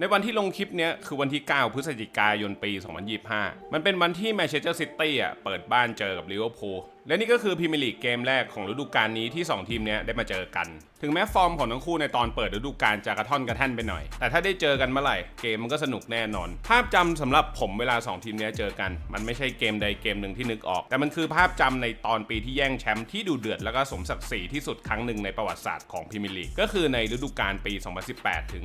ในวันที่ลงคลิปเนี้ยคือวันที่ 9 พฤศจิกายนปี 2025 มันเป็นวันที่แมนเชสเตอร์ซิตี้อะเปิดบ้านเจอกับลิเวอร์พูล และนี่ก็คือพรีเมียร์ลีกเกมแรกของฤดูกาลนี้ที่ 2 ทีมเนี้ยได้มาเจอกัน ถึงแม้ฟอร์มของทั้งคู่ในตอนเปิดฤดูกาลจะกระท่อนกระแท่นไปหน่อย แต่ถ้าได้เจอกันเมื่อไหร่เกมมันก็สนุกแน่นอน ภาพจำสำหรับผมเวลา 2 ทีมเนี้ยเจอกัน มันไม่ใช่เกมใดเกมหนึ่งที่นึกออก แต่มันคือภาพจำในตอนปีที่แย่งแชมป์ที่ดูเดือดแล้วก็สมศักดิ์ศรีที่สุดครั้งหนึ่งในประวัติศาสตร์ของพรีเมียร์ลีกก็คือในฤดูกาลปี 2018 ถึง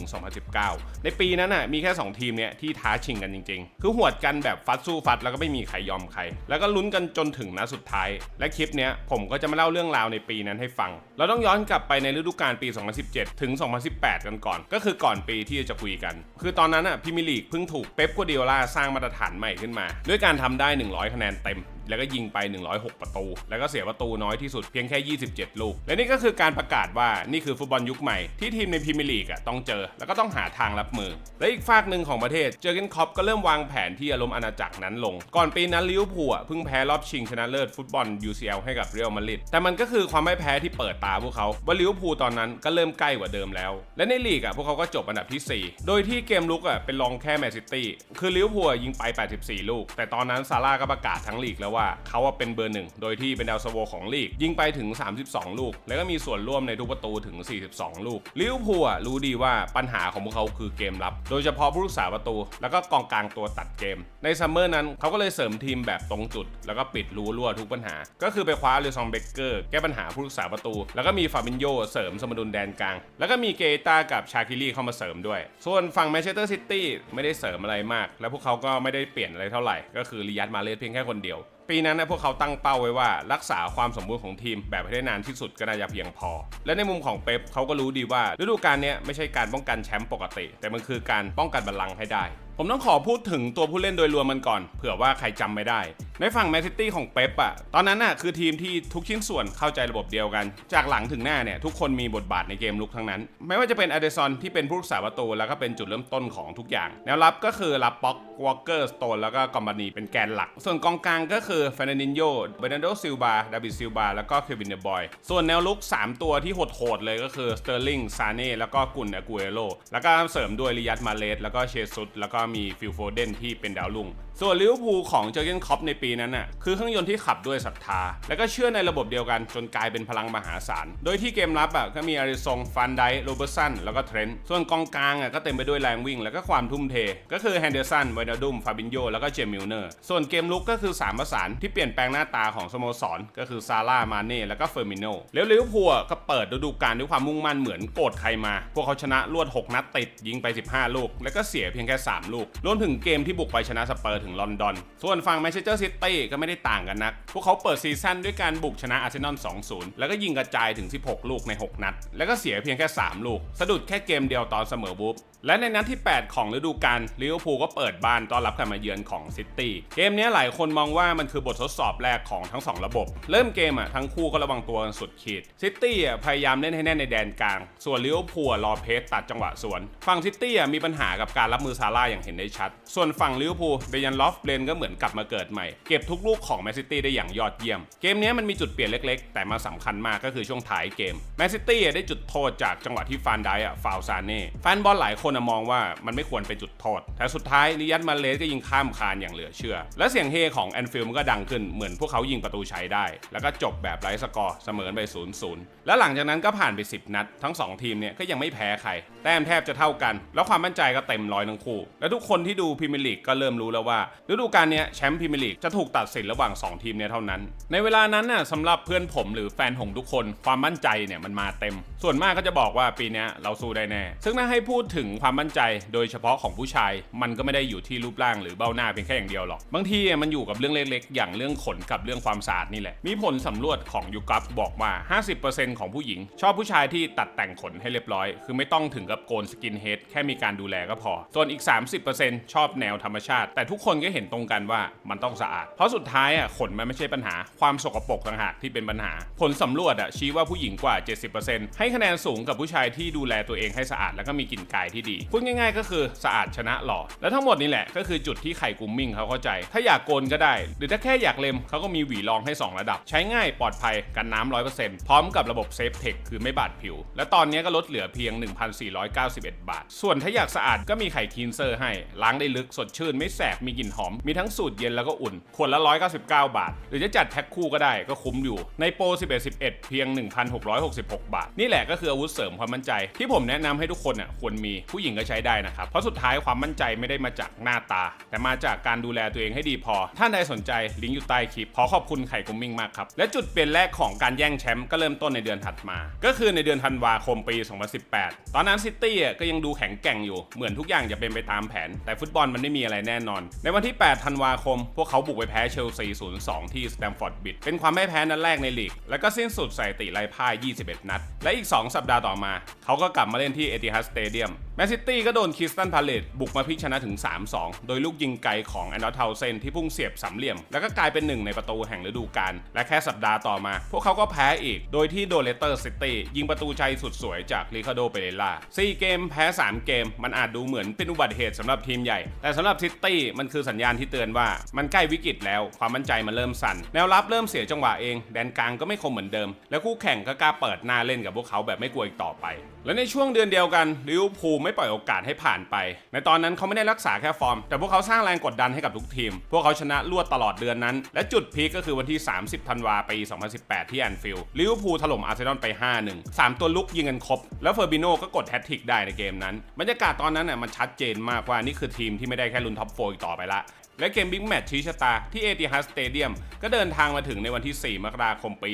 2019 ในปีนั้นน่ะมีแค่ 2 ทีมเนี้ยที่ท้าชิงกันจริง ๆ คือหวดกันแบบฟัดสู้ฟัดแล้วก็ไม่มีใครยอมใคร แล้วก็ลุ้นกันจนถึงนัดสุดท้ายและคลิปเนี้ยผมก็จะมาเล่าเรื่องราวในปีนั้นให้ฟัง เราต้องย้อนกลับไปในฤดูกาลปี 2017 ถึง 2018 กันก่อน ก็คือก่อนปีที่จะคุยกัน คือตอนนั้นอะพิมิลีกเพิ่งถูกเป๊ปกัวเดียล่าสร้างมาตรฐานใหม่ขึ้นมา ด้วยการทำได้ 100 คะแนนเต็มแล้วก็ยิงไป 106 ประตู แล้วก็เสียประตูน้อยที่สุดเพียงแค่ 27 ลูก และนี่ก็คือการประกาศว่านี่คือฟุตบอลยุคใหม่ที่ทีมในพรีเมียร์ลีกอะต้องเจอ แล้วก็ต้องหาทางรับมือ และอีกฝากหนึ่งของประเทศ เจอร์เกนคอปก็เริ่มวางแผนที่อารมณ์อาณาจักรนั้นลง ก่อนปีนั้นลิเวอร์พูลอะเพิ่งแพ้รอบชิงชนะเลิศฟุตบอล UCL ให้กับเรอัลมาดริด แต่มันก็คือความไม่แพ้ที่เปิดตาพวกเขาว่าลิเวอร์พูลตอนนั้นก็เริ่มใกล้กว่าเดิมแล้ว และในลีกอะพวกเขาก็จบอันดับที่ 4 โดยที่เกมลุกอะเป็นรองแค่แมนซิตี้ คือลิเวอร์พูลยิงไป 84 ลูก แต่ตอนนั้นซาร่าก็ประกาศทั้งลีกแล้วว่าเขาอะเป็นเบอร์หนึ่งโดยที่เป็นดาวซันโวของลีก ยิงไปถึง 32 ลูก แล้วก็มีส่วนร่วมในทุกประตูถึง 42 ลูกลิเวอร์พูลรู้ดีว่าปัญหาของพวกเขาคือเกมรับ โดยเฉพาะผู้รักษาประตู แล้วก็กองกลางตัวตัดเกม ในซัมเมอร์นั้นเขาก็เลยเสริมทีมแบบตรงจุด แล้วก็ปิดรูรั่วทุกปัญหา ก็คือไปคว้าเรซองเบเกอร์แก้ปัญหาผู้รักษาประตู แล้วก็มีฟาบินโยเสริมสมดุลแดนกลาง แล้วก็มีเกตากับชาคิรีเข้ามาเสริมด้วย ส่วนฝั่งแมนเชสเตอร์ซิตี้ไม่ได้เสริมอะไรมาก และพวกเขาก็ไม่ได้เปลี่ยนอะไรเท่าไหร่ ก็คือริยัตมาเลสเพียงแค่คนเดียวปีนั้นนะพวกเขาตั้งเป้าไว้ว่ารักษาความสมบูรณ์ของทีมแบบให้ได้นานที่สุดก็น่าจะเพียงพอ และในมุมของเป๊ปเขาก็รู้ดีว่าฤดูกาลนี้ไม่ใช่การป้องกันแชมป์ปกติ แต่มันคือการป้องกันบัลลังก์ให้ได้ ผมต้องขอพูดถึงตัวผู้เล่นโดยรวมมันก่อน เผื่อว่าใครจำไม่ได้ ในฝั่งแมนซิตี้ของเป๊ปอะตอนนั้นน่ะคือทีมที่ทุกชิ้นส่วนเข้าใจระบบเดียวกัน จากหลังถึงหน้าเนี่ยทุกคนมีบทบาทในเกมลุกทั้งนั้น ไม่ว่าจะเป็นอเดซอนที่เป็นผู้รักษาประตูแล้วก็เป็นจุดเริ่มต้นของทุกอย่าง แนวรับก็คือรับป็อกวอลเกอร์สโตนแล้วก็กอมบานีเป็นแกนหลัก ส่วนกองกลางก็คือเฟรนันดินโยเบนันโดซิลบาดาบิดซิลบาแล้วก็เควินเดบอย ส่วนแนวลุก 3 ตัวที่โหดๆเลยก็คือสเตอร์ลิงซาเน่แล้วก็กุนอากูเอโรแล้วก็เสริมด้วยริยัตมาเลสแล้วก็เชซุสแล้วก็มีฟิลโฟเดนที่เป็นดาวรุ่งส่วนลิเวอร์พูลของเจอร์เกนคอปในปีนั้นน่ะคือเครื่องยนต์ที่ขับด้วยศรัทธา และก็เชื่อในระบบเดียวกันจนกลายเป็นพลังมหาศาล โดยที่เกมรับอะก็มีอาริซงฟันไดโรเบอร์สันแล้วก็เทรนต์ส่วนกองกลางอะก็เต็มไปด้วยแรงวิ่ง แล้วก็ความทุ่มเท ก็คือแฮนเดอร์สันไวนาดุมฟาบินโยแล้วก็เจมิลเนอร์ส่วนเกมลุกก็คือ3ประสานที่เปลี่ยนแปลงหน้าตาของสโมสรก็คือซาร่ามาเน่แล้วก็เฟอร์มิโนแล้วลิเวอร์พูลอะก็เปิดฤดูกาลด้วยความมุ่งมั่นเหมือนโกรธใครมา พวกเขาชนะรวด 6 นัดติดยิงไป 15 ลูก แล้วก็เสียเพียงแค่ 3 ลูกรวมถึงเกมที่บุกไปชนะสเปอร์ถึงลอนดอน ส่วนฝั่งแมนเชสเตอร์ซิตี้ก็ไม่ได้ต่างกันนัก พวกเขาเปิดซีซั่นด้วยการบุกชนะอาร์เซนอล 2-0 แล้วก็ยิงกระจายถึง 16 ลูกใน 6 นัด แล้วก็เสียเพียงแค่ 3 ลูก สะดุดแค่เกมเดียวตอนเสมอบูฟและในนัดที่ 8 ของฤดูกาลลิเวอร์พูลก็เปิดบ้านต้อนรับการมาเยือนของซิตี้เกมนี้หลายคนมองว่ามันคือบททดสอบแรกของทั้ง 2 ระบบ เริ่มเกมอะทั้งคู่ก็ระวังตัวกันสุดขีดซิตี้อะพยายามเล่นให้แน่นในแดนกลาง ส่วนลิเวอร์พูลรอเพสตัดจังหวะสวน ฝั่งซิตี้อะมีปัญหากับการรับมือซาร่าอย่างเห็นได้ชัด ส่วนฝั่งลิเวอร์พูลเบยันลอฟเบนก็เหมือนกลับมาเกิดใหม่ เก็บทุกลูกของแมนซิตี้ได้อย่างยอดเยี่ยม เกมนี้มันมีจุดเปลี่ยนเล็กๆ แต่มาสำคัญมากก็คือช่วงท้ายเกมแมนซิตี้ได้จุดโทษจากจังหวะที่ฟานไดอะฟาวซานเน่แฟนบอลหลายคนมองว่ามันไม่ควรเป็นจุดโทษ แต่สุดท้ายลิยัตมาเลสก็ยิงข้ามคานอย่างเหลือเชื่อ และเสียงเฮของแอนฟิลด์มก็ดังขึ้นเหมือนพวกเขายิงประตูชัยได้ แล้วก็จบแบบไร้สกอร์เสมอไป 0 0 แล้วหลังจากนั้นก็ผ่านไป 10 นัด ทั้ง 2 ทีมเนี่ยก็ยังไม่แพ้ใคร แต้มแทบจะเท่ากัน แล้วความมั่นใจก็เต็มร้อยทั้งคู่ และทุกคนที่ดูพรีเมียร์ลีกก็เริ่มรู้แล้วว่าฤดูกาลนี้แชมป์พรีเมียร์ลีกจะถูกตัดสินระหว่าง 2 ทีมเนี่ยเท่านั้น ในเวลานั้นน่ะสำหรับเพื่อนผมหรือแฟนหงทุกคนความมั่นใจเนี่ยมันมาเต็ม ส่วนมากก็จะบอกว่าปีนี้เราสู้ได้แน่ ซึ่งถ้าให้พูดถึงความมั่นใจ โดยเฉพาะของผู้ชาย มันก็ไม่ได้อยู่ที่รูปร่างหรือเบ้าหน้าเพียงแค่อย่างเดียวหรอก บางทีมันอยู่กับเรื่องเล็กๆ อย่างเรื่องขนกับเรื่องความสะอาดนี่แหละ มีผลสำรวจของยูกัฟบอกว่า 50%ของผู้หญิง ชอบผู้ชายที่ตัดแต่งขนให้เรียบร้อย คือไม่ต้องถึงกับโกนสกินเฮดแค่มีการดูแลก็พอ ส่วนอีก70%ชอบแนวธรรมชาติ แต่ทุกคนนก็เห็นตรงกันว่ามันต้องสะอาด เพราะสุดท้ายอะขนมันไม่ใช่ปัญหา ความสกปรกต่างหากที่เป็นปัญหา ผลสำรวจอะชี้ว่าผู้หญิงกว่า 70%ให้คะแนนสูงกับผู้ชายที่ดูแลตัวเองให้สะอาดแล้วก็มีกลิ่นกายที่ดี พูดง่ายๆ ก็คือสะอาดชนะหล่อ และทั้งหมดนี่แหละก็คือจุดที่ไข่กุมมิ่งเขาเข้าใจ ถ้าอยากโกนก็ได้ หรือถ้าแค่อยากเล็มเขาก็มีหวีรองให้ 2 ระดับ ใช้ง่ายปลอดภัยกันน้ำ100%พร้อมกับระบบเซฟเทคคือไม่บาดผิว และตอนนี้ก็ลดเหลือเพียง 1,491 บาท ส่วนถ้าอยากสะอาดก็มีไข่คีนเซอร์ให้ล้างได้ลึกสดชื่นไม่แสบมีลิ่นหอม มีทั้งสูตรเย็นแล้วก็อุ่น ขวดละ 199 บาท หรือจะจัดแพ็คคู่ก็ได้ก็คุ้มอยู่ ในโปร 11 11 เพียง 1,666 บาท นี่แหละก็คืออาวุธเสริมความมั่นใจ ที่ผมแนะนำให้ทุกคนอะควรมีผู้หญิงก็ใช้ได้นะครับ เพราะสุดท้ายความมั่นใจไม่ได้มาจากหน้าตา แต่มาจากการดูแลตัวเองให้ดีพอท่าใดสนใจลิงก์อยู่ใต้คลิป ขอขอบคุณไข่กุมมิ่งมากครับ และจุดเปลี่ยนแรกของการแย่งแชมป์ก็เริ่มต้นในเดือนถัดมา ก็คือในเดือนธันวาคมปี 2018 ตอนนั้นซิตี้ก็ยังดูแข็งแกร่งอยู่ เหมือนทุกอย่างจะเป็นไปตามแผน แต่ฟุตบอลมันไม่มีอะไรแน่นอน ในวันที่ 8 ธันวาคม พวกเขาบุกไปแพ้เชลซี 0-2 ที่สแตมฟอร์ดบิดเป็นความไม่แพ้นัดแรกในลีก แล้วก็สิ้นสุดสถิติไร้พ่าย 21 นัด และอีก 2 สัปดาห์ต่อมา เขาก็กลับมาเล่นที่เอติฮัดสเตเดียมแมนซิตี้ก็โดนคริสตันพาเลตบุกมาพลิกชนะถึง 3-2 โดยลูกยิงไกลของแอนดอร์เทาเซนที่พุ่งเสียบสามเหลี่ยม แล้วก็กลายเป็นหนึ่งในประตูแห่งฤดูกาลและแค่สัปดาห์ต่อมา พวกเขาก็แพ้อีก โดยที่โดเลเตอร์ซิตี้ยิงประตูใจสุดสวยจากริคาโดเปเรล่า4เกมแพ้ 3 เกม มันอาจดูเหมือนเป็นอุบัติเหตุสำหรับทีมใหญ่ แต่สำหรับซิตี้มันคือสัญญาณที่เตือนว่ามันใกล้วิกฤตแล้ว ความมั่นใจมันเริ่มสั่น แนวรับเริ่มเสียจังหวะเอง แดนกลางก็ไม่คมเหมือนเดิม และคู่แข่งก็กล้าเปิดหน้าเล่นกับพวกเขาแบบไม่กลัวอีกต่อไป และในช่วงเดือนเดียวกันลิเวอร์พูลไม่ปล่อยโอกาสให้ผ่านไป ในตอนนั้นเขาไม่ได้รักษาแค่ฟอร์ม แต่พวกเขาสร้างแรงกดดันให้กับทุกทีม พวกเขาชนะรวดตลอดเดือนนั้น และจุดพีคก็คือวันที่ 30 ธันวาปี 2018 ที่แอนฟิลด์ลิเวอร์พูลถล่มอาร์เซนอลไป 5-1 3 ตัวลุกยิงกันครบ แล้วเฟอร์บิโนก็กดแฮตทริกได้ในเกมนั้นบรรยากาศตอนนั้นน่ะมันชัดเจนมากว่านี่คือทีมที่ไม่ได้แค่ลุ้นท็อปโฟอีกต่อไปละ และเกมบิ๊กแมตช์ชี้ชะตาที่เอติฮัสสเตเดียมก็เดินทางมาถึงในวันที่ 4 มกราคมปี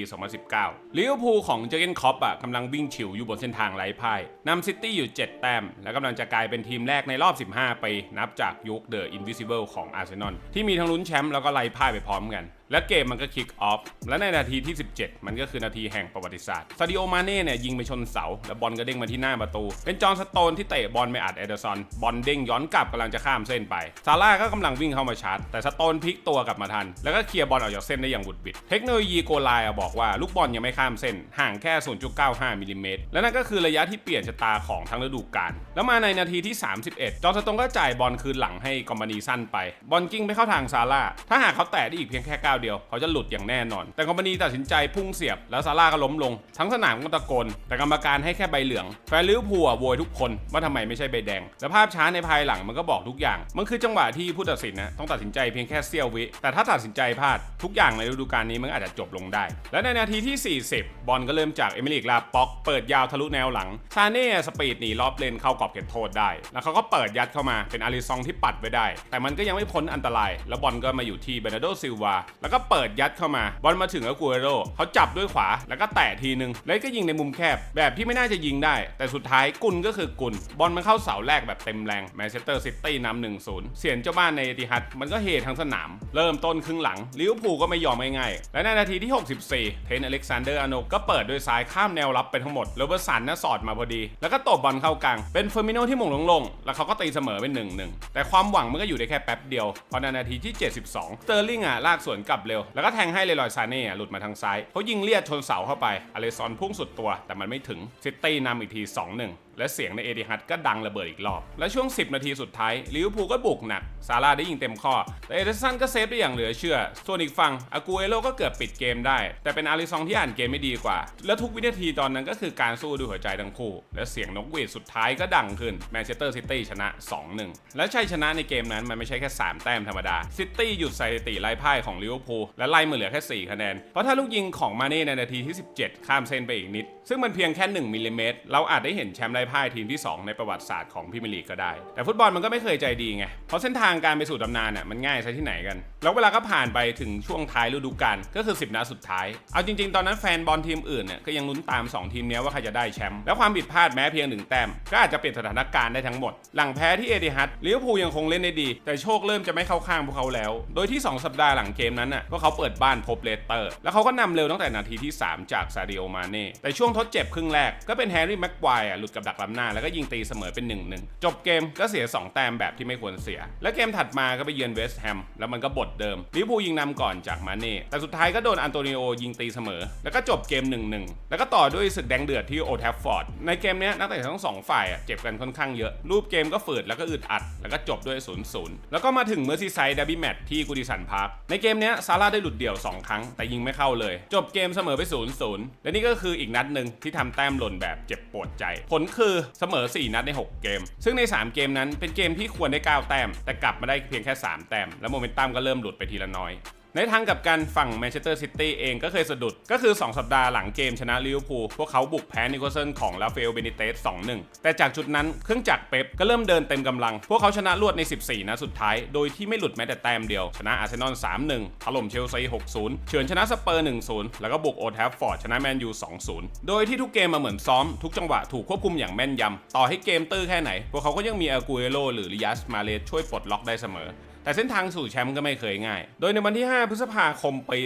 2019ลิเวอร์พูลของเจอร์เกนคล็อปอะกำลังวิ่งฉิวอยู่บนเส้นทางไร้พ่ายนำซิตี้อยู่ 7 แต้ม และกำลังจะกลายเป็นทีมแรกในรอบ 15 ปี นับจากยุคเดอะอินวิซิเบิลของอาร์เซนอลที่มีทั้งลุ้นแชมป์แล้วก็ไร้พ่ายไปพร้อมกัน และเกมมันก็คิกออฟ และในนาทีที่ 17 มันก็คือนาทีแห่งประวัติศาสตร์ซาดิโอมาเน่เนี่ยยิงไปชนเสา แล้วบอลก็เด้งมาที่หน้าประตู เป็นจอห์นสโตนที่เตะบอลไปอัดเอเดอร์สัน บอลเด้งย้อนกลับกำลังจะข้ามเส้นไป ซาร่าก็กำลังวิ่งเข้ามาชาร์จ แต่สโตนพลิกตัวกลับมาทัน แล้วก็เคลียร์บอลออกจากเส้นได้อย่างบุดบิด เทคโนโลยีโกไลน์อะบอกว่าลูกบอลยังไม่ข้ามเส้น ห่างแค่ 0.95มิลลิเมตร และนั่นก็คือระยะที่เปลี่ยนชะตาของทั้งฤดูกาล แล้วมาในนาทีที่ 31 จอห์นสโตนก็จ่ายบอลคืนหลังให้กอมบานีสั้นไป บอลกิ้งไปเข้าทางซาร่าถ้าหากเขาแตะได้อีกเพียงแค่ก้าวเดียว เขาจะหลุดอย่างแน่นอน แต่กอมบานีตัดสินใจพุ่งเสียบ แล้วซาร่าก็ล้มลง ทั้งสนามก็ตะโกน แต่กรรมการให้แค่ใบเหลือง แฟนลิเวอร์พูลโวยทุกคนว่าทำไมไม่ใช่ใบแดง และภาพช้าในภายหลังมันก็บอกทุกอย่าง มันคือจังหวะที่ผู้ตัดสินนะต้องตัดสินใจเพียงแค่เสี้ยววิ แต่ถ้าตัดสินใจพลาดทุกอย่างในฤดูกาลนี้มันอาจจะจบลงได้ และในนาทีที่ 40 บอลก็เริ่มจากเอมิลิกลาป็อกเปิดยาวทะลุแนวหลังซาเน่สปีดหนีรอบเลนเข้ากรอบเขตโทษได้ แล้วเขาก็เปิดยัดเข้ามาเป็นอาริซองที่ปัดไว้ได้ แต่มันก็ยังไม่พ้นอันตราย แล้วบอลก็มาอยู่ที่เบนาโดซิลวาแแล้วก็เปิดยัดเข้ามา บอลมาถึงอากูเอโรเขาจับด้วยขวา แล้วก็แตะทีนึง แล้วก็ยิงในมุมแคบ แบบที่ไม่น่าจะยิงได้ แต่สุดท้ายกุลก็คือกุลบอลมันเข้าเสาแรกแบบเต็มแรงแมนเชสเตอร์ซิตี้นำหนึ่งศูนย์เสียนเจ้าบ้านในเอติฮัดมันก็เฮทั้งสนาม เริ่มต้นครึ่งหลังลิเวอร์พูลก็ไม่ยอมง่ายๆและในนาทีที่ 64 เทนอเล็กซานเดอร์อาโนก็เปิดด้วยซ้ายข้ามแนวรับไปทั้งหมดแล้วเบอร์สันน่ะสอดมาพอดี แล้วก็ตบบอลเข้ากลางเป็นเฟอร์มิโนที่หม่งลงๆแล้วเขาก็ตีเสมอเป็น1นหนึ่งแต่ความหวังมันก็อยู่ได้แค่แป๊บเดียวพอในนาทีที่ 72เตอร์ลิงอะลากสวนกลับเร็ว แล้วก็แทงให้เลรอยซาเน่หลุดมาทางซ้ายเขายิงเลียดชนเสาเข้าไปอเลซอนพุ่งสุดตัวแต่มันไม่ถึงซิตี้นำอีกที2-1 และเสียงในเอติฮัดก็ดังระเบิดอีกรอบ และช่วง 10 นาทีสุดท้ายลิเวอร์พูลก็บุกหนัก ซาร่าได้ยิงเต็มข้อ แต่เอเดอร์สันก็เซฟได้อย่างเหลือเชื่อ ส่วนอีกฝั่งอากูเอโรก็เกือบปิดเกมได้ แต่เป็นอาริซองที่อ่านเกมไม่ดีกว่า และทุกวินาทีตอนนั้นก็คือการสู้ด้วยหัวใจทั้งคู่ และเสียงนกหวีดสุดท้ายก็ดังขึ้นแมนเชสเตอร์ซิตี้ชนะ 2-1 และชัยชนะในเกมนั้นมันไม่ใช่แค่ 3 แต้มธรรมดาซิตี้หยุดสถิติไล่พ่ายของลิเวอร์พูลและไล่มาเหลือแค่4คะแนนเพราะถ้าลูกยิงของมาเน่ในนาทีที่ 17 ข้ามเส้นไปอีกนิด ซึ่งมันเพียงแค่1มิลลิเมตรเราอาจได้เห็นแชมป์ไล่พ่ายทีมที่ 2 ในประวัติศาสตร์ของพรีเมียร์ลีกก็ได้ แต่ฟุตบอลมันก็ไม่เคยใจดีไง เพราะเส้นทางการไปสู่ตำนานน่ะมันง่ายซะที่ไหนกัน แล้วเวลาก็ผ่านไปถึงช่วงท้ายฤดูกาลก็คือ 10 นัดสุดท้าย เอาจริง ๆ ตอนนั้นแฟนบอลทีมอื่นเนี่ยก็ยังลุ้นตาม 2 ทีมนี้ว่าใครจะได้แชมป์ แล้วความผิดพลาดแม้เพียงหนึ่งแต้มก็อาจจะเปลี่ยนสถานการณ์ได้ทั้งหมด หลังแพ้ที่เอติฮัดลิเวอร์พูลยังคงเล่นได้ดี แต่โชคเริ่มจะไม่เข้าข้างพวกเขาแล้ว โดยที่ 2 สัปดาห์หลังเกมนั้นน่ะพวกเขาเปิดบ้านพบเลสเตอร์ แล้วเขาก็นำเร็วตั้งแต่นาทีที่ 3 จากซาดิโอมาเน่แต่ช่วงทดเจ็บครึ่งแรกก็เป็นแฮร์รี่แม็กควายอะหลุดกับดักล้ำหน้าแล้วก็ยิงตีเสมอเป็น1-1จบเกมก็เสีย 2 แต้มแบบที่ไม่ควรเสีย และเกมถัดมาก็ไปเยือนเวสต์แฮมแล้วมันก็บทเดิมลิเวอร์พูลยิงนำก่อนจากมาเน่แต่สุดท้ายก็โดนอันโตนิโอยิงตีเสมอ แล้วก็จบเกม1-1แล้วก็ต่อด้วยศึกแดงเดือดที่โอทฟฟอร์ดในเกมนี้นักเตะทั้งสองฝ่ายเจ็บกันค่อนข้างเยอะ รูปเกมก็ฝืดแล้วก็อึดอัด แล้วก็จบด้วย0-0แล้วก็มาถึงเมอร์ซีไซด์ด r บี้แมตช์ที่กูดิสันพาร์คในเกมนี้ซาร่าได้หลุดเดี่ยว 2 ครั้งแต่ยิงไม่เข้าเลย จบเกมเสมอไป0-0และนี่ก็คืออีกนัดหนึ่งที่ทำแต้มหล่นแบบเจ็บปวดใจ ผลคือเสมอ 4 นัดใน 6 เกม ซึ่งใน 3 เกมนั้นเป็นเกมที่ควรได้ 9 แต้ม แต่กลับมาได้เพียงแค่ 3 แต้ม และโมเมนตัมก็เริ่มหลุดไปทีละน้อย ในทางกับกันฝั่งแมนเชสเตอร์ซิตี้เองก็เคยสะดุด ก็คือ 2 สัปดาห์หลังเกมชนะลิเวอร์พูลพวกเขาบุกแพ้นิโคลสันของลาเฟลเบนิเตส 2-1 แต่จากจุดนั้นเครื่องจักรเป๊ปก็เริ่มเดินเต็มกำลัง พวกเขาชนะรวดใน 14นัดสุดท้าย โดยที่ไม่หลุดแม้แต่แต้มเดียว ชนะอาร์เซนอล 3-1 ถล่มเชลซี 6-0 เฉือนชนะสเปอร์ 1-0 แล้วก็บุกโอทัฟฟอร์ดชนะแมนยู 2-0 โดยที่ทุกเกมมาเหมือนซ้อม ทุกจังหวะถูกควบคุมอย่างแม่นยำต่อให้เกมตื้อแค่ไหน พวกเขาก็ยังมีอากูเอโรหรือลิยัสมาเลสช่วยปลดล็อกได้เสมอ แต่เส้นทางสู่แชมป์ก็ไม่เคยง่าย โดยในวันที่ 5 พฤษภาคมปี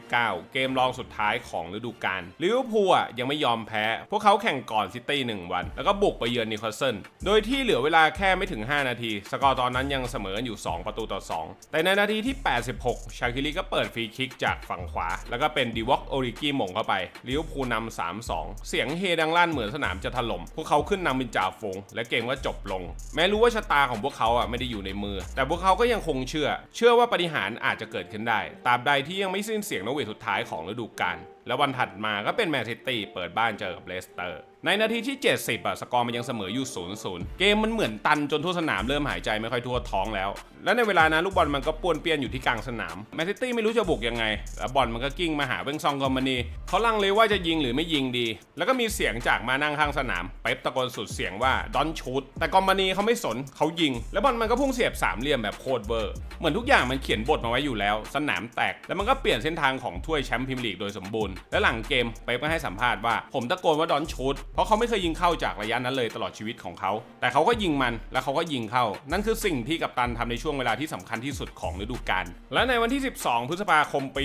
2019 เกมรองสุดท้ายของฤดูกาลลิเวอร์พูลยังไม่ยอมแพ้ พวกเขาแข่งก่อนซิตี้1วัน แล้วก็บุกไปเยือนนิวคาสเซิลโดยที่เหลือเวลาแค่ไม่ถึง 5 นาที สกอร์ตอนนั้นยังเสมอกันอยู่ 2 ประตูต่อ 2 แต่ในนาทีที่ 86 ชาคิรีก็เปิดฟรีคิกจากฝั่งขวา แล้วก็เป็นดีวอกโอริกิม่งเข้าไปลิเวอร์พูลนำ3-2 เสียงเฮดังลั่นเหมือนสนามจะถล่มพวกเขาขึ้นนำเป็นจ่าฝูงและเกมก็จบลง แม้รู้ว่าชะตาของพวกเขาอะไม่ได้อยู่ในมือ แต่พวกเขาก็ยังคงเชื่อ เชื่อว่าปฏิหารอาจจะเกิดขึ้นได้ตราบใดที่ยังไม่สิ้นเสียงนกหวีดสุดท้ายของฤดูกาลและววันถัดมาก็เป็นแมนซิตี้เปิดบ้านเจอกับเลสเตอร์ ในนาทีที่ 70อะสกอร์มันยังเสมออยู่0-0เกมมันเหมือนตันจนทั่วสนามเริ่มหายใจไม่ค่อยทั่วท้องแล้ว และในเวลานั้นลูกบอลมันก็ป้วนเปี้ยนอยู่ที่กลางสนามแมนซิตี้ไม่รู้จะบุกยังไงแล้วบอลมันก็กิ้งมาหาเบงซองกอมมานีเขาลังเลว่าจะยิงหรือไม่ยิงดี แล้วก็มีเสียงจากมานั่งข้างสนามเป๊ปตะโกนสุดเสียงว่าดอนชูดแต่กอมมานีเขาไม่สนเขายิง แล้วบอลมันก็พุ่งเสียบสามเหลี่ยมแบบโคตรเวอร์เหมือนทุกอย่างมันเขียนบทมาไว้อยู่แล้ว สนามแตกแล้วมันก็เปลี่ยนเส้นทางของถ้วยแชมป์พรีเมียร์ลีกโดยสมบูรณ์และหลังเกมเป๊ปก็ให้สัมภาษณ์ว่าผมตะโกนว่าดอนชูดราะเขาไม่เคยยิงเข้าจากระยะนั้นเลยตลอดชีวิตของเขา แต่เขาก็ยิงมันแล้วเขาก็ยิงเข้า นั่นคือสิ่งที่กัปตันทำในช่วงเวลาที่สำคัญที่สุดของฤดูกาล และในวันที่ 12 พฤษภาคมปี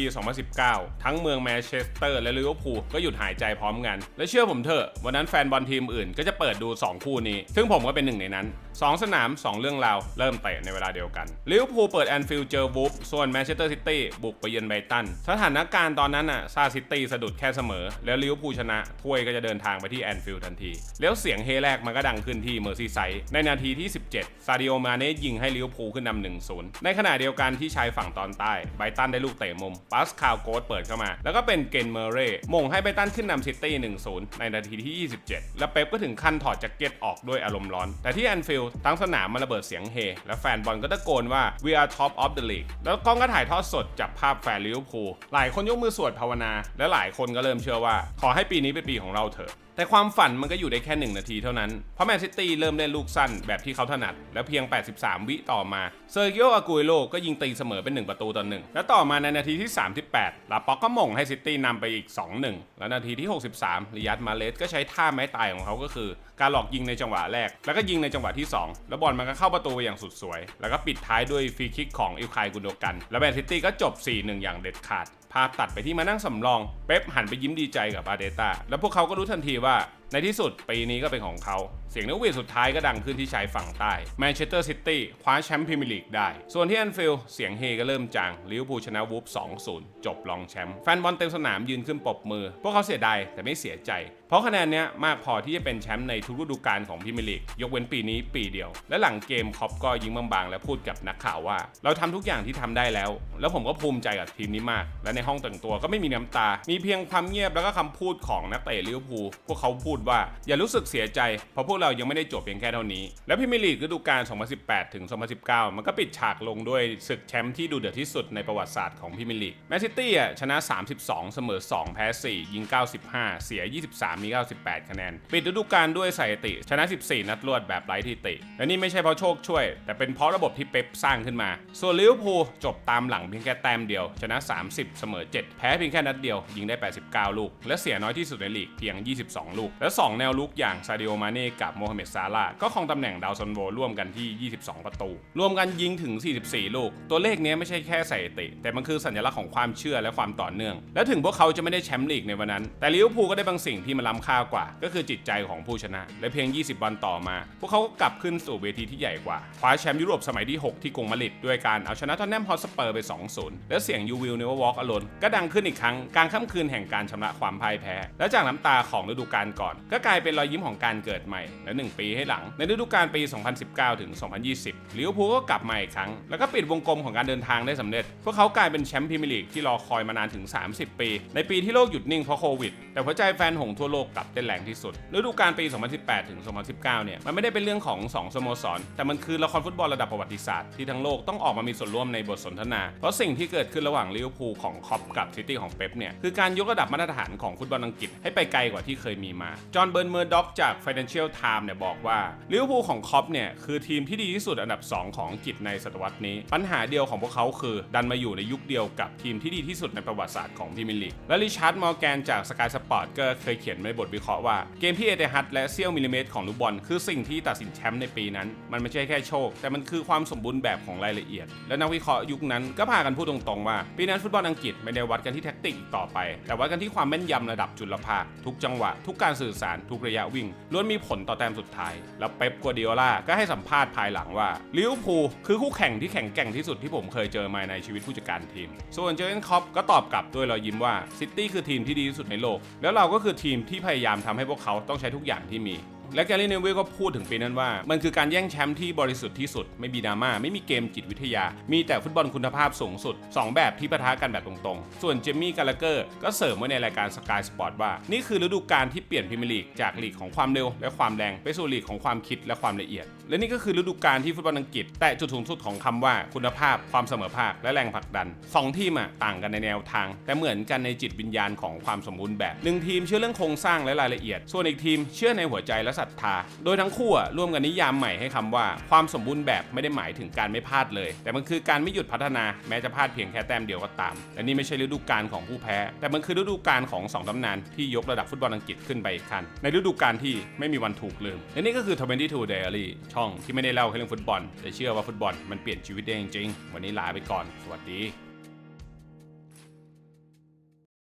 2019 ทั้งเมืองแมนเชสเตอร์และลิเวอร์พูลก็หยุดหายใจพร้อมกัน และเชื่อผมเถอะ วันนั้นแฟนบอลทีมอื่นก็จะเปิดดู 2 คู่นี้ ซึ่งผมก็เป็นหนึ่งในนั้น 2 สนาม 2 เรื่องราว เริ่มเตะในเวลาเดียวกันลิเวอร์พูลเปิดแอนฟิลด์เจอวูฟส่วนแมนเชสเตอร์ซิตี้บุกไปเยือนไบตัน สถานการณ์ตอนนั้นอะซาซิตี้สะดุดแค่เสมอ แล้วลิเวอร์พูลชนะถ้วยก็จะเดินทางไปที่แอนฟิลด์ทันที แล้วเสียงเฮแรกมันก็ดังขึ้นที่เมอร์ซีไซด์ในนาทีที่ 17 ซาดิโอมาเน่ยิงให้ลิเวอร์พูลขึ้นนำ1-0ในขณะเดียวกันที่ชายฝั่งตอนใต้ไบตันได้ลูกเตะมุมปาสคาลโกสเปิดเข้ามา แล้วก็เป็นเกนเมอร์เร่มงให้ไบตันขึ้นนำซิตี้1-0ในนาทีที่ 27 และเป๊ปก็ถึงขั้นถอดแจ็คเก็ตออกด้วยอารมณ์ร้อน แต่ที่แอนฟิลด์ทั้งสนามมันระเบิดเสียงเฮและแฟนบอลก็ตะโกนว่า we are top of the league แล้วกล้องก็ถ่ายทอดสดจับภาพแฟนลิเวอร์พูลหลายคนยกมือสวดภาวนา และหลายคนก็เริ่มเชื่อว่า ขอให้ปีนี้เป็นปีของเราเถอะแต่ความฝันมันก็อยู่ได้แค่ 1 นาทีเท่านั้น เพราะแมนซิตี้เริ่มเล่นลูกสั้นแบบที่เขาถนัด และเพียง 83 วิต่อมา เซอร์กิโออากูเอโลก็ยิงตีเสมอเป็น 1 ประตูต่อ 1 และต่อมาในนาทีที่ 38 ลาป็อกก็หม่งให้ซิตี้นำไปอีก 2-1 และนาทีที่ 63ลิยัตมาเลสก็ใช้ท่าไม้ตายของเขาก็คือ การหลอกยิงในจังหวะแรก แล้วก็ยิงในจังหวะที่ 2 แล้วบอลมันก็เข้าประตูไปอย่างสุดสวย แล้วก็ปิดท้ายด้วยฟรีคิกของอิลคายกุนโดกัน แล้วแมนซิตี้ก็จบ 4-1 อย่างเด็ดขาดภาพตัดไปที่มานั่งสำรอง เป๊ปหันไปยิ้มดีใจกับอาเดต้า แล้วพวกเขาก็รู้ทันทีว่า ในที่สุดปีนี้ก็เป็นของเขา เสียงนกหวีดสุดท้ายก็ดังขึ้นที่ชายฝั่งใต้แมนเชสเตอร์ซิตี้คว้าแชมป์พรีเมียร์ลีกได้ ส่วนที่แอนฟิลด์เสียงเฮก็เริ่มจางลิเวอร์พูลชนะวูฟ2-0 จบรองแชมป์แฟนบอลเต็มสนามยืนขึ้นปรบมือ พวกเขาเสียดายแต่ไม่เสียใจ ราะคะแนนเนี้ยมากพอที่จะเป็นแชมป์ในทุกฤดูกาลของพรีเมียร์ลีกยกเว้นปีนี้ปีเดียว และหลังเกมคอปก็ยิ้มบางๆ และพูดกับนักข่าวว่า เราทำทุกอย่างที่ทำได้แล้ว แล้วผมก็ภูมิใจกับทีมนี้มาก และในห้องแต่งตัวก็ไม่มีน้ำตา มีเพียงความเงียบแล้วก็คำพูดของนักเตะลิเวอร์พูลพวกเขาพูดว่าอย่ารู้สึกเสียใจ เพราะพวกเรายังไม่ได้จบเพียงแค่เท่านี้ และพรีเมียร์ลีกฤดูกาล 2018 ถึง 2019 มันก็ปิดฉากลงด้วยศึกแชมป์ที่ดูเดือดที่สุดในประวัติศาสตร์ของพรีเมียร์ลีกแมนซิตี้ชนะ 32 เสมอ 2 แพ้ 4 ยิง 95 เสีย 23มี 98 คะแนน ปิดฤดูกาลด้วยสถิติ ชนะ 14 นัดรวดแบบไร้ที่ติ และนี่ไม่ใช่เพราะโชคช่วย แต่เป็นเพราะระบบที่เป๊ปสร้างขึ้นมา ส่วนลิเวอร์พูลจบตามหลังเพียงแค่แต้มเดียว ชนะ 30 เสมอ 7 แพ้เพียงแค่นัดเดียว ยิงได้ 89 ลูก และเสียน้อยที่สุดในลีกเพียง 22 ลูก และ 2 แนวลุกอย่างซาดิโอมาเน่กับโมฮัมเหม็ดซาลาก็ครองตำแหน่งดาวซันโวร่วมกันที่ 22 ประตู รวมกันยิงถึง 44 ลูก ตัวเลขนี้ไม่ใช่แค่สถิติ แต่มันคือสัญลักษณ์ของความเชื่อและความต่อเนื่อง และถึงพวกเขาจะไม่ได้แชมป์ลีกในวันนั้น แต่ลิเวอร์พูลก็ได้บางสิ่งที่มันล้ำค่ากว่า ก็คือจิตใจของผู้ชนะ และเพียง 20 วันต่อมา พวกเขาก็กลับขึ้นสู่เวทีที่ใหญ่กว่าคว้าแชมป์ยุโรปสมัยที่ 6 ที่กรุงมาดริดด้วยการเอาชนะทอนแนมฮอสเปอร์ไป 2-0 และเสียงยูวิลเนวอล์กอโลนก็ดังขึ้นอีกครั้งกลางค่ำคืนแห่งการชำระความพ่ายแพ้ และจากน้ำตาของฤดูกาลก่อน ก็กลายเป็นรอยยิ้มของการเกิดใหม่และ1ปีให้หลังในฤดูกาลปี 2019 ถึง 2020ลิเวอร์พูลก็กลับมาอีกครั้ง แล้วก็ปิดวงกลมของการเดินทางได้สำเร็จ พวกเขากลายเป็นแชมป์พรีเมียร์ลีกที่รอคอยมานานถึง 30 ปี ในปีที่โลกหยุดนิ่งเพราะโควิด แต่หัวใจแฟนหงทั่วโลกกลับเต้นแรงที่สุดฤดูกาลปี 2018 ถึง 2019 เนี่ย มันไม่ได้เป็นเรื่องของ 2 สโมสร แต่มันคือละครฟุตบอลระดับประวัติศาสตร์ที่ทั้งโลกต้องออกมามีส่วนร่วมในบทสนทนา เพราะสิ่งที่เกิดขึ้นระหว่างลิเวอร์พูลของคอปกับซิตี้ของเป๊ปเนี่ย คือการยกระดับมาตรฐานของฟุตบอลอังกฤษให้ไปไกลกว่าที่เคยมีมา จอห์นเบิร์นเมอร์ด็อกจาก Financial Times เนี่ยบอกว่าลิเวอร์พูลของคอปเนี่ยคือทีมที่ดีที่สุดอันดับ 2 ของอังกฤษในศตวรรษนี้ ปัญหาเดียวของพวกเขาคือ ดันมาอยู่ในยุคเดียวกับทีมที่ดีที่สุดในประวัติศาสตร์ของพรีเมียร์ลีกและริชาร์ดมอร์แกนจากสกายสปอร์ตก็เคยเขียนในบทวิเคราะห์ว่าเกมที่เอเตฮัดและเซี่ยวมิลลิเมตรของลูกบอลคือสิ่งที่ตัดสินแชมป์ในปีนั้น มันไม่ใช่แค่โชค แต่มันคือความสมบูรณ์แบบของรายละเอียด และนักวิเคราะห์ยุคนั้นก็พากันพูดตรงๆว่า ปีนั้นฟุตบอลอังกฤษไม่ได้วัดกันที่แท็กติกต่อไป แต่วัดกันที่ความแม่นยำระดับจุลภาค ทุกจังหวะ ทุกการสื่อสารทุกระยะวิ่งล้วนมีผลต่อแต้มสุดท้าย แล้วเป๊ปกัวเดียล่าก็ให้สัมภาษณ์ภายหลังว่าลิเวอร์พูลคือคู่แข่งที่แข็งแกร่งที่สุดที่ผมเคยเจอมาในชีวิตผู้จัดการทีม ส่วนเจอร์เกนคอปก็ตอบกลับด้วยรอยยิ้มว่าซิตี้คือทีมที่ดีที่สุดในโลก แล้วเราก็คือทีมทที่พยายามทำให้พวกเขาต้องใช้ทุกอย่างที่มี และแกลลี่เนวิลก็พูดถึงปีนั้นว่า มันคือการแย่งแชมป์ที่บริสุทธิ์ที่สุด ไม่มีดราม่า ไม่มีเกมจิตวิทยา มีแต่ฟุตบอลคุณภาพสูงสุด 2 แบบที่ปะทะกันแบบตรงๆ ส่วนเจมี่กาลเกอร์ก็เสริมไว้ในรายการ Sky Sport ว่า นี่คือฤดูกาลที่เปลี่ยนพรีเมียร์ลีกจากลีกของความเร็ว และความแรงไปสู่ลีกของความคิดและความละเอียด และนี่ก็คือฤดูกาลที่ฟุตบอลอังกฤษ แตะจุดสูงสุดของคำว่าคุณภาพ ความเสมอภาคและแรงผลักดันสองทีมอะต่างกันในแนวทาง แต่เหมือนกันในจิตวิญญาณของความสมบูรณ์แบบหนึ่งทีมเชื่อเรื่องโครงสร้างและรายละเอียด ส่วนอีกทีมเชื่อในหัวใจและศรัทธา โดยทั้งคู่ร่วมกันนิยามใหม่ให้คำว่าความสมบูรณ์แบบไม่ได้หมายถึงการไม่พลาดเลย แต่มันคือการไม่หยุดพัฒนาแม้จะพลาดเพียงแค่แต้มเดียวก็ตามและนี่ไม่ใช่ฤดูกาลของผู้แพ้ แต่มันคือฤดูกาลของสองตำนานที่ยกระดับฟุตบอลอังกฤษขึ้นไปอีกขั้นในฤดูกาลที่ไม่มีวันถูกลืมและนี่ก็คือ 22 Diary ช่องที่ไม่ได้เล่าแค่เรื่องฟุตบอลแต่เชื่อว่าฟุตบอลมันเปลี่ยนชีวิตได้จริงๆวันนี้ลาไปก่อน สวัสดี